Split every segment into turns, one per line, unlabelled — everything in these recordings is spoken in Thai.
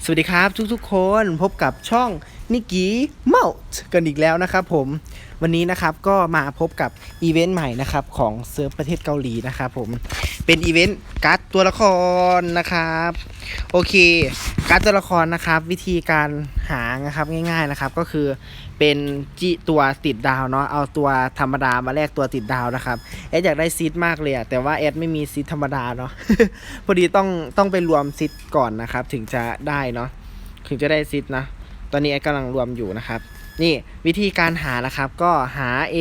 สวัสดีครับทุกๆคนพบกับช่องนิกกี้เมาส์กันอีกแล้วนะครับผมวันนี้นะครับก็มาพบกับอีเวนต์ใหม่นะครับของเซิร์ฟประเทศเกาหลีนะครับผมเป็นอีเวนต์การ์ดตัวละครนะครับโอเค การ์ดตัวละครนะครับ วิธีการหานะครับง่ายๆนะครับก็คือเป็นจิตัวติดดาวเนาะเอาตัวธรรมดามาแลกตัวติดดาวนะครับแอดอยากได้ซีดมากเลยอะแต่ว่าแอดไม่มีซีดธรรมดาเนาะพอดีต้องต้องไปรวมซิทก่อนนะครับ ถึงจะได้เนาะถึงจะได้ซิทนะ ตอนนี้แอดกำลังรวมอยู่นะครับ นี่วิธีการหานะครับก็หา A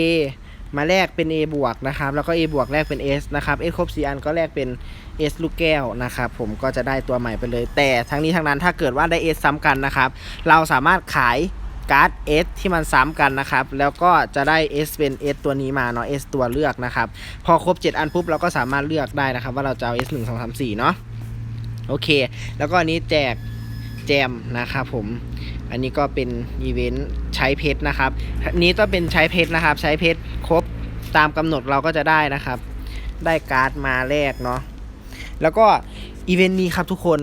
มาแลกเป็น A บวกนะครับ แล้วก็ A บวกแลกเป็น S นะครับ S ครบ4อันก็แลกเป็น S ลูกแก้วนะครับ ผมก็จะได้ตัวใหม่ไปเลย แต่ทั้งนี้ทั้งนั้นถ้าเกิดว่าได้ S ซ้ำกันนะครับ เราสามารถขายการ์ด S ที่มันซ้ำกันนะครับ แล้วก็จะได้ S เป็น S ตัวนี้มาเนาะ S ตัวเลือกนะครับ พอครบ 7 อันปุ๊บเราก็สามารถเลือกได้นะครับ ว่าเราจะเอา S 1 2 3 4เนาะ โอเค แล้วก็อันนี้แจก แจมนะครับผมอันนี้ก็เป็นอีเวนต์ใช้เพชรนะครับนี้ต้องเป็นใช้เพชรนะครับ ใช้เพชรครบตามกำหนดเราก็จะได้นะครับ ได้การ์ดมาแรกเนาะแล้วก็อีเวนต์นี้ครับทุกคน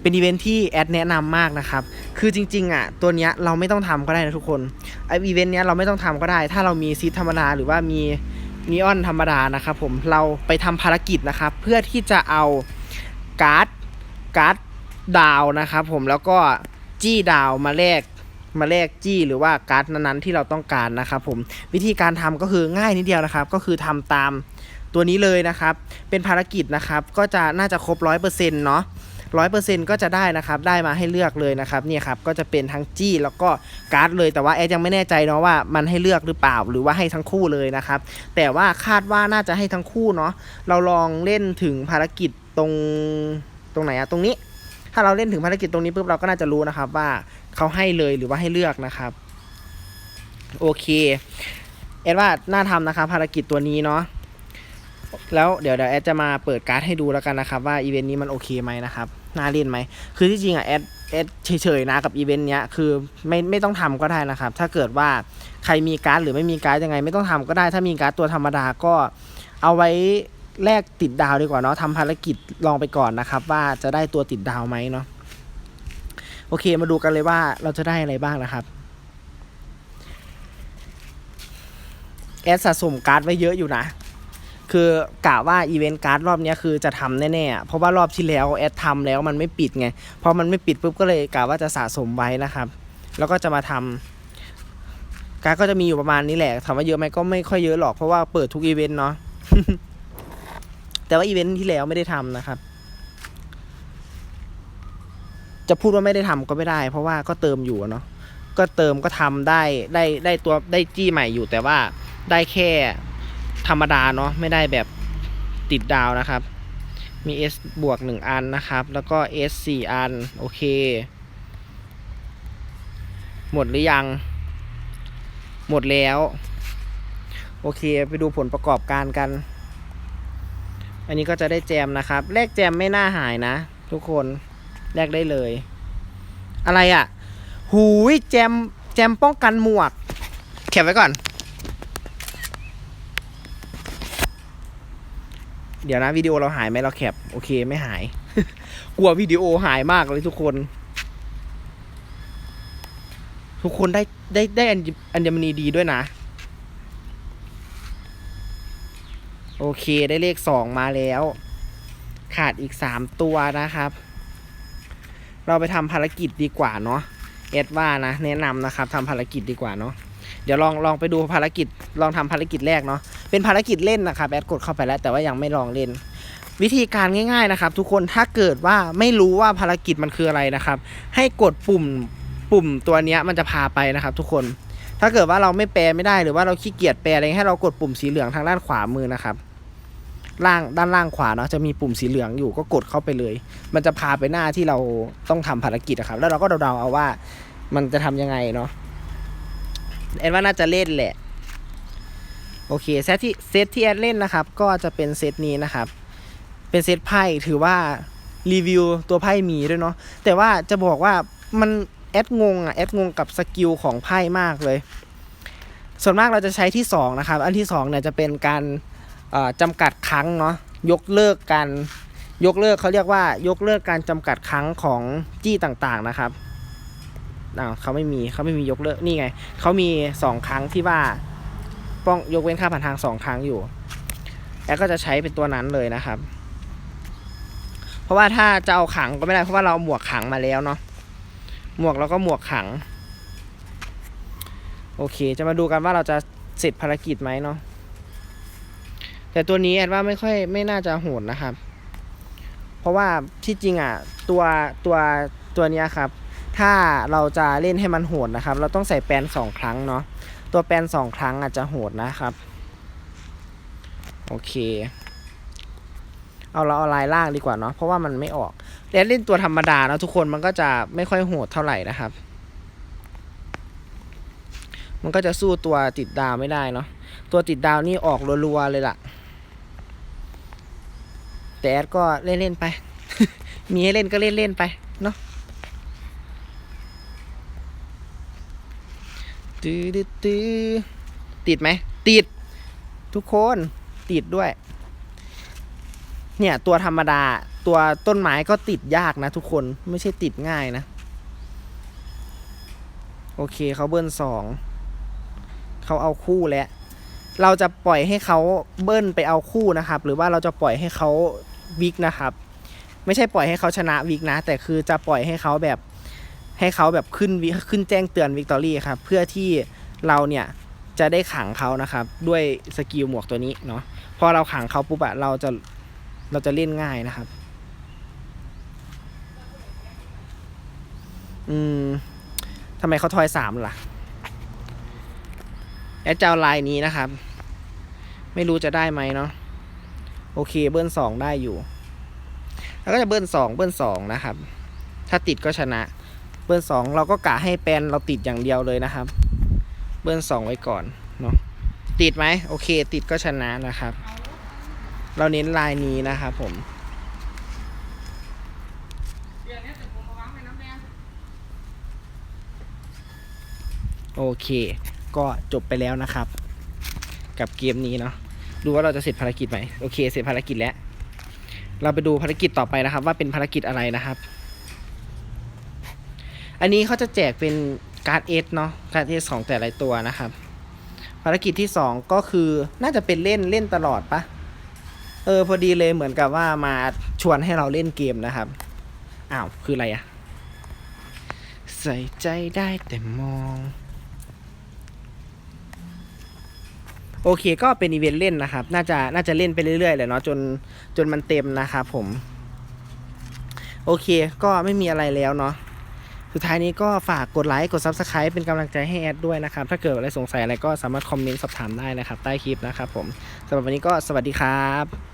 เป็นอีเวนต์ที่แอดแนะนำมากนะครับ คือจริงๆอะตัวเนี้ยเราไม่ต้องทำก็ได้นะทุกคนไออีเวนต์เนี้ยเราไม่ต้องทำก็ได้ ถ้าเรามีซีทธรรมดาหรือว่ามีนีออนธรรมดานะครับผมเราไปทำภารกิจนะครับ เพื่อที่จะเอาการ์ดการ์ด ดาวนะครับผมแล้วก็จี้ดาวมาแลกมาแลกจี้หรือว่าการ์ดนั้นๆที่เราต้องการนะครับผมวิธีการทำก็คือง่ายนิดเดียวนะครับ ก็คือทำตามตัวนี้เลยนะครับ เป็นภารกิจนะครับก็จะน่าจะครบร้อยเปอร์เซ็นต์เนาะร้อยเปอร์เซ็นต์ก็จะได้นะครับ ได้มาให้เลือกเลยนะครับเนี่ยครับก็จะเป็นทั้งจี้แล้วก็การ์ดเลย แต่ว่าแอดยังไม่แน่ใจเนาะว่ามันให้เลือกหรือเปล่าหรือว่าให้ทั้งคู่เลยนะครับ แต่ว่าคาดว่าน่าจะให้ทั้งคู่เนาะเราลองเล่นถึงภารกิจตรงตรงไหนอะตรงนี้ ถ้าเราเล่นถึงภารกิจตรงนี้ปุ๊บเราก็น่าจะรู้นะครับว่าเขาให้เลยหรือว่าให้เลือกนะครับ โอเค แอดว่าน่าทำนะครับภารกิจตัวนี้เนาะแล้วเดี๋ยวเดี๋ยวแอดจะมาเปิดการ์ดให้ดูแล้วกันนะครับ ว่าอีเวนต์นี้มันโอเคไหมนะครับน่าเล่นไหมคือที่จริงอะแอดแอดเฉยๆนะกับอีเวนต์เนี้ยคือไม่ไม่ต้องทำก็ได้นะครับ ถ้าเกิดว่าใครมีการ์ดหรือไม่มีการ์ดยังไง ไม่ต้องทำก็ได้ ถ้ามีการ์ดตัวธรรมดาก็เอาไว้ แลกติดดาวดีกว่าเนาะทำภารกิจลองไปก่อนนะครับ ว่าจะได้ตัวติดดาวไหมเนาะโอเคมาดูกันเลยว่าเราจะได้อะไรบ้างนะครับแอดสะสมการ์ดไว้เยอะอยู่นะ คือกะว่าอีเวนต์การ์ดรอบนี้คือจะทำแน่ๆอะเพราะว่ารอบที่แล้วแอดทำแล้วมันไม่ปิดไง พอมันไม่ปิดปุ๊บก็เลยกะว่าจะสะสมไว้นะครับ แล้วก็จะมาทำการ์ดก็จะมีอยู่ประมาณนี้แหละ ถามว่าเยอะไหมก็ไม่ค่อยเยอะหรอก เพราะว่าเปิดทุกอีเวนต์เนาะ แต่ว่าอีเวนต์ที่แล้วไม่ได้ทำนะครับ จะพูดว่าไม่ได้ทำก็ไม่ได้ เพราะว่าก็เติมอยู่เนาะก็เติมก็ทำได้ได้ได้ตัวได้จี้ใหม่อยู่ แต่ว่าได้แค่ธรรมดาเนาะไม่ได้แบบติดดาวนะครับ มี S บวก 1 อันนะครับ แล้วก็ S 4 อัน โอเค หมดหรือยัง หมดแล้ว โอเค ไปดูผลประกอบการกัน อันนี้ก็จะได้แจมนะครับ แลกแจมไม่น่าหายนะ ทุกคนแลกได้เลย อะไรอะ่ะ หูยแจมแจมป้องกันหมวกแคปไว้ก่อน เดี๋ยวนะวิดีโอเราหายไหมเราแคปโอเคไม่หาย กลัววิดีโอหายมากเลยทุกคน ทุกคนได้ได้ได้อัญอัญมณีดีด้วยนะ โอเคได้เลขสองมาแล้ว ขาดอีกสามตัวนะครับ เราไปทำภารกิจดีกว่าเนาะเอ็ดว่านะแนะนำนะครับทำภารกิจดีกว่าเนาะเดี๋ยวลองลองไปดูภารกิจลองทำภารกิจแรกเนาะเป็นภารกิจเล่นนะครับแอดกดเข้าไปแล้วแต่ว่ายังไม่ลองเล่น วิธีการง่าย ๆนะครับ ทุกคนถ้าเกิดว่าไม่รู้ว่าภารกิจมันคืออะไรนะครับ ให้กดปุ่มปุ่มตัวนี้มันจะพาไปนะครับทุกคนถ้าเกิดว่าเราไม่แปลไม่ได้หรือว่าเราขี้เกียจแปลอะไรให้เรากดปุ่มสีเหลืองทางด้านขวามือนะครับ ล่างด้านล่างขวาเนาะจะมีปุ่มสีเหลืองอยู่ก็กดเข้าไปเลย มันจะพาไปหน้าที่เราต้องทำภารกิจนะครับ แล้วเราก็เดาๆเอาว่ามันจะทำยังไงเนาะแอดว่าน่าจะเล่นแหละ โอเคเซตที่เซตที่แอดเล่นนะครับ ก็จะเป็นเซตนี้นะครับ เป็นเซตไพ่ถือว่ารีวิวตัวไพ่มีด้วยเนาะแต่ว่าจะบอกว่ามันแอดงงอะแอดงงกับสกิลของไพ่มากเลย ส่วนมากเราจะใช้ที่สองนะครับอันที่สองเนี่ยจะเป็นการ จำกัดครั้งเนาะยกเลิกการยกเลิกเขาเรียกว่ายกเลิกการจำกัดครั้งของจี้ต่างๆนะครับอ้าวเขาไม่มีเขาไม่มียกเลิกนี่ไงเขามีสองครั้งที่ว่าป้องยกเว้นค่าผ่านทางสองครั้งอยู่แอดก็จะใช้เป็นตัวนั้นเลยนะครับ เพราะว่าถ้าจะเอาขังก็ไม่ได้เพราะว่าเราเอาหมวกขังมาแล้วเนาะหมวกแล้วก็หมวกขัง โอเค จะมาดูกันว่าเราจะเสร็จภารกิจไหมเนาะ แต่ตัวนี้แอดว่าไม่ค่อยไม่น่าจะโหดนะครับ เพราะว่าที่จริงอะตัวตัวตัวนี้ครับ ถ้าเราจะเล่นให้มันโหดนะครับ เราต้องใส่แปนสองครั้งเนาะตัวแปนสองครั้งอาจจะโหดนะครับ โอเค เอาเราเอาลายล่างดีกว่าเนาะเพราะว่ามันไม่ออกแต่เล่นตัวธรรมดาเนาะทุกคนมันก็จะไม่ค่อยโหดเท่าไหร่นะครับ มันก็จะสู้ตัวติดดาวไม่ได้เนาะตัวติดดาวนี่ออกรัวๆเลยล่ะ แต่แอดก็เล่นๆไป มีให้เล่นก็เล่นๆไปเนาะตือตื้อตื้อติดไหม ติด ทุกคนติดด้วย เนี่ยตัวธรรมดาตัวต้นไม้ก็ติดยากนะทุกคนไม่ใช่ติดง่ายนะ โอเคเขาเบิ้ลสองเขาเอาคู่แล้ว เราจะปล่อยให้เขาเบิ้ลไปเอาคู่นะครับ หรือว่าเราจะปล่อยให้เขา วิกนะครับ ไม่ใช่ปล่อยให้เขาชนะวิกนะ แต่คือจะปล่อยให้เขาแบบให้เขาแบบขึ้นวิขึ้นแจ้งเตือนวิกตอรี่ครับ เพื่อที่เราเนี่ยจะได้ขังเขานะครับ ด้วยสกิลหมวกตัวนี้เนาะพอเราขังเขาปุ๊บอะเราจะเราจะเล่นง่ายนะครับ อืมทำไมเขาทอยสามล่ะแอดเจ้าลายนี้นะครับ ไม่รู้จะได้ไหมเนาะ โอเคเบิ้ลสองได้อยู่ แล้วก็จะเบิ้ลสองเบิ้ลสองนะครับ ถ้าติดก็ชนะ เบิ้ลสองเราก็กะให้แปนเราติดอย่างเดียวเลยนะครับ เบิ้ลสองไว้ก่อนเนาะติดไหมโอเค ติดก็ชนะนะครับ เราเน้นลายนี้นะครับผมโอเค ก็จบไปแล้วนะครับ กับเกมนี้เนาะ ดูว่าเราจะเสร็จภารกิจไหมโอเค เสร็จภารกิจแล้ว เราไปดูภารกิจต่อไปนะครับ ว่าเป็นภารกิจอะไรนะครับ อันนี้เขาจะแจกเป็นการ์ดเอสเนาะการ์ดเอสของแต่ละตัวนะครับ ภารกิจที่สองก็คือน่าจะเป็นเล่นเล่นตลอดปะเออพอดีเลยเหมือนกับว่ามาชวนให้เราเล่นเกมนะครับอ้าวคืออะไรอะใส่ใจได้แต่มอง โอเคก็เป็นอีเวนต์เล่นนะครับ น่าจะน่าจะเล่นไปเรื่อยๆเลยเนาะจนจนมันเต็มนะครับผม โอเคก็ไม่มีอะไรแล้วเนาะสุดท้ายนี้ก็ฝากกดไลค์กด Subscribe เป็นกำลังใจให้แอดด้วยนะครับ ถ้าเกิดอะไรสงสัยอะไรก็สามารถคอมเมนต์สอบถามได้นะครับ ใต้คลิปนะครับผมสำหรับวันนี้ก็สวัสดีครับ